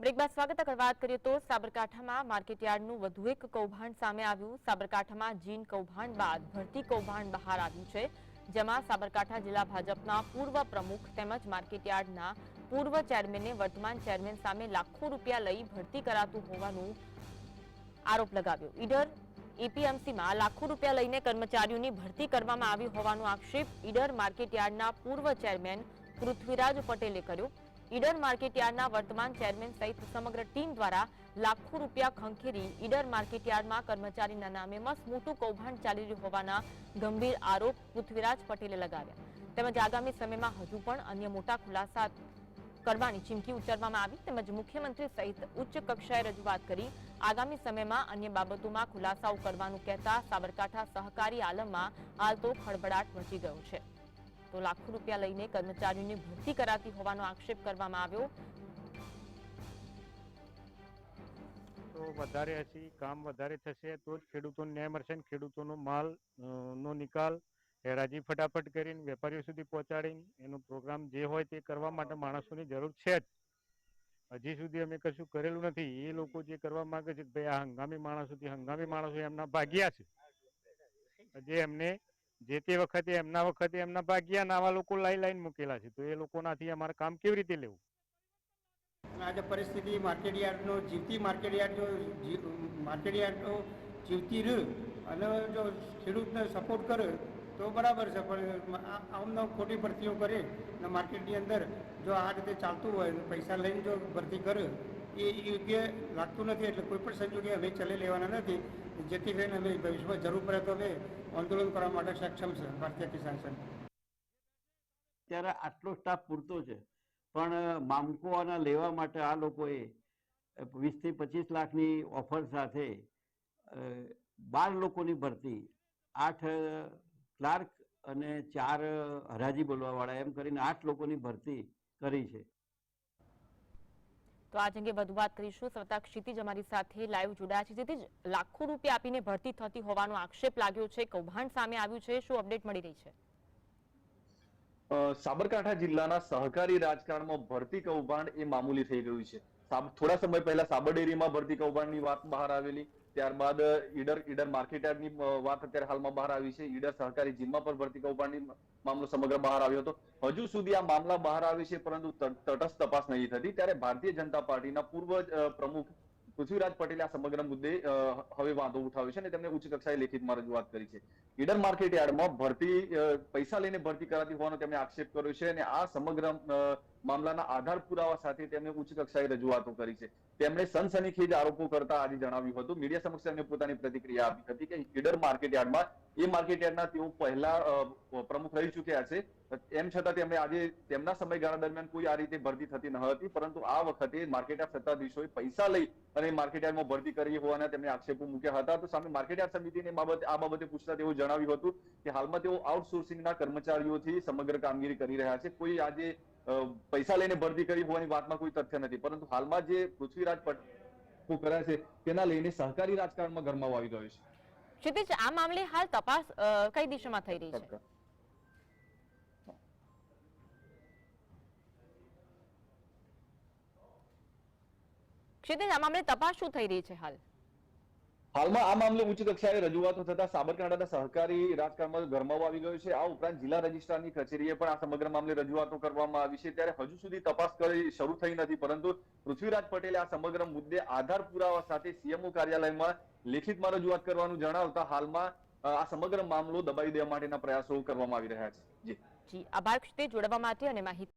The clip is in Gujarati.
બ્રેક બાદ સ્વાગત વાત કરીએ તો સાબરકાંઠામાં માર્કેટયાર્ડનું વધુ એક કૌભાંડ સામે આવ્યું. સાબરકાંઠામાં જીન કૌભાંડ બાદ ભરતી કૌભાંડ બહાર આવ્યું છે, જેમાં સાબરકાંઠા જિલ્લા ભાજપના પૂર્વ પ્રમુખ તેમજ માર્કેટયાર્ડના પૂર્વ ચેરમેને, વર્તમાન ચેરમેન સામે લાખો રૂપિયા લઈ ભરતી કરાતું હોવાનું આરોપ લગાવ્યો. ઈડર એપીએમસીમાં લાખો રૂપિયા લઈને કર્મચારીઓની ભરતી કરવામાં આવી હોવાનો આક્ષેપ ઈડર માર્કેટયાર્ડના પૂર્વ ચેરમેન પૃથ્વીરાજ પટેલે કર્યો. ઈડર માર્કેટયાર્ડના વર્તમાન ચેરમેન સહિત સમગ્ર ટીમ દ્વારા લાખો રૂપિયા ખંખેરી ઈડર માર્કેટયાર્ડમાં કર્મચારીના નામે મસ્ત મોટું કૌભાંડ ચાલી રહ્યું હોવાના ગંભીર આરોપ પૃથ્વીરાજ પટેલે લગાવ્યા. તેમજ આગામી સમયમાં હજુ પણ અન્ય મોટા ખુલાસા કરવાની ચીમકી ઉચ્ચારવામાં આવી. તેમજ મુખ્યમંત્રી સહિત ઉચ્ચ કક્ષાએ રજૂઆત કરી આગામી સમયમાં અન્ય બાબતોમાં ખુલાસાઓ કરવાનું કહેતા સાબરકાંઠા સહકારી આલમમાં હાલ તો ખળભળાટ મચી ગયો છે. તો લાખો રૂપિયા લઈને કર્મચારીઓની ભરતી કરાતી હોવાનો આક્ષેપ કરવામાં આવ્યો. તો વધારે હશે, કામ વધારે થશે, તો જ ખેડૂતોને ન્યાય મળશે ને ખેડૂતોનો માલ નો નિકાલ હેરાજી ફટાફટ કરીને વેપારીઓ સુધી પહોંચાડીને એનો પ્રોગ્રામ જે હોય તે કરવા માટે માણસોની જરૂર છે જ. હજી સુધી અમે કશું કરેલું નથી. એ લોકો જે કરવા માંગે છે ભાઈ આ હંગામી માણસોથી હંગામી માણસો એમના ભાગ્યા છે. જે એમને જે તે વખતે એમના વખતે એમના ભાગ્યા આવા લોકો લાઈ લાઈન મૂકેલા છે. તો એ લોકોનાથી અમારે કામ કેવી રીતે લેવું? આજે પરિસ્થિતિ માર્કેટયાર્ડનો જીવતી માર્કેટયાર્ડ જો માર્કેટયાર્ડનો જીવતી રહે અને જો ખેડૂતને સપોર્ટ કરે તો બરાબર છે, પણ આમને ખોટી ભરતીઓ કરે અને માર્કેટની અંદર જો આ રીતે ચાલતું હોય પૈસા લઈને જો ભરતી કરે એ યોગ્ય લાગતું નથી એટલે કોઈ પણ સંજોગે અમે ચલે લેવાના નથી. જેથી કરીને અમે ભવિષ્યમાં જરૂર પડે તો અમે આંદોલન કરવા માટે સક્ષમ છે, ભારતીય કિસાન સંઘ. ત્યારે આટલો સ્ટાફ પૂરતો છે. પણ મામકોના લેવા માટે આ લોકોએ વીસથી પચીસ લાખની ઓફર સાથે બાર લોકોની ભરતી, આઠ ક્લાર્ક અને ચાર હરાજી બોલવાવાળા, એમ કરીને આઠ લોકોની ભરતી કરી છે. તો આજ અંગે વધુ વાત કરીશું. સવતા ક્ષિતિજ અમારી સાથે લાઈવ જોડાયા છે. ક્ષિતિજ લાખો રૂપિયા આપીને ભરતી થતી હોવાનો આક્ષેપ લાગ્યો છે. કૌભાંડ સામે આવ્યું છે. શું અપડેટ મળી રહી છે? સાબરકાંઠા જિલ્લાના સહકારી રાજકારણમાં ભરતી કૌભાંડ એ મામૂલી થઈ ગયું છે. થોડા સમય પહેલા સાબરડેરીમાં ભરતી કૌભાંડની વાત બહાર આવેલી. ત્યારબાદ ઈડર ઈડર અ, વાત અત્યારે હાલમાં બહાર આવી છે. ઈડર સહકારી જીમમાં પણ ભરતી કૌભાંડની મામલો સમગ્ર બહાર આવ્યો હતો. હજુ સુધી આ મામલા બહાર આવે છે પરંતુ તટસ્થ તપાસ નહીં થતી. ત્યારે ભારતીય જનતા પાર્ટીના પૂર્વ પ્રમુખ પૃથ્વીરાજ પટેલે આ સમગ્ર મુદ્દે હવે વાંધો ઉઠાવ્યો છે અને તેમને ઉચ્ચ કક્ષાએ લેખિતમાં રજૂઆત કરી છે. ઈડર માર્કેટ યાર્ડમાં ભરતી પૈસા લઈને ભરતી કરાતી હોવાનો તેમણે આક્ષેપ કર્યો છે અને આ સમગ્ર મામલાના આધાર પુરાવા સાથે તેમણે ઉચ્ચ કક્ષાએ રજૂઆતો કરી છે. તેમણે સનસનીખેજ આરોપો કરતા આજે જણાવ્યું હતું. મીડિયા સમક્ષ તેમણે પોતાની પ્રતિક્રિયા આપી હતી કે ઈડર માર્કેટયાર્ડમાં એ માર્કેટયાર્ડના તેઓ પહેલા પ્રમુખ રહી ચૂક્યા છે. એમ છતાં તેમણે આજે તેમના સમયગાળા દરમિયાન કોઈ આ રીતે ભરતી થતી ન હતી, પરંતુ આ વખતે માર્કેટ યાર્ડ સત્તાધીશોએ પૈસા લઈ અને માર્કેટ યાર્ડમાં ભરતી કરી હોવાના તેમણે આક્ષેપો મૂક્યા હતા. તો સામે માર્કેટ યાર્ડ સમિતિને બાબતે, આ બાબતે પૂછતા તેઓ જણાવ્યું હતું કે હાલમાં તેઓ આઉટસોર્સિંગના કર્મચારીઓથી સમગ્ર કામગીરી કરી રહ્યા છે. કોઈ આજે પૈસા લઈને ભરતી કરી હોવાની વાતમાં કોઈ તથ્ય નથી. પરંતુ હાલમાં જે પૃથ્વીરાજ પટેલ કર્યા છે તેના લઈને સહકારી રાજકારણમાં ગરમાવો આવી ગયો છે. ક્ષિતિજ આ મામલે હાલ તપાસ કઈ દિશામાં થઈ રહી છે? ક્ષિતિજ આ મામલે તપાસ શું થઈ રહી છે હાલ? હાલમાં આ મામલે ઉચ્ચ કક્ષાએ રજૂઆતો થતા સાબરકાંઠાના સહકારી રાજકારણમાં ગરમાવો આવી ગયો છે. આ ઉપરાંત જિલ્લા રજિસ્ટ્રારની કચેરીએ પણ આ સમગ્ર મામલે રજૂઆતો કરવામાં આવી છે. ત્યારે હજુ સુધી તપાસ કરી શરૂ થઈ નથી, પરંતુ પૃથ્વીરાજ પટેલે આ સમગ્ર મુદ્દે આધાર પુરાવા સાથે સીએમઓ કાર્યાલયમાં લેખિતમાં રજૂઆત કરવાનું જણાવતા હાલમાં આ સમગ્ર મામલો દબાવી દેવા માટેના પ્રયાસો કરવામાં આવી રહ્યા છે. જી. આભાર. જોડવા માટે અને માહિતી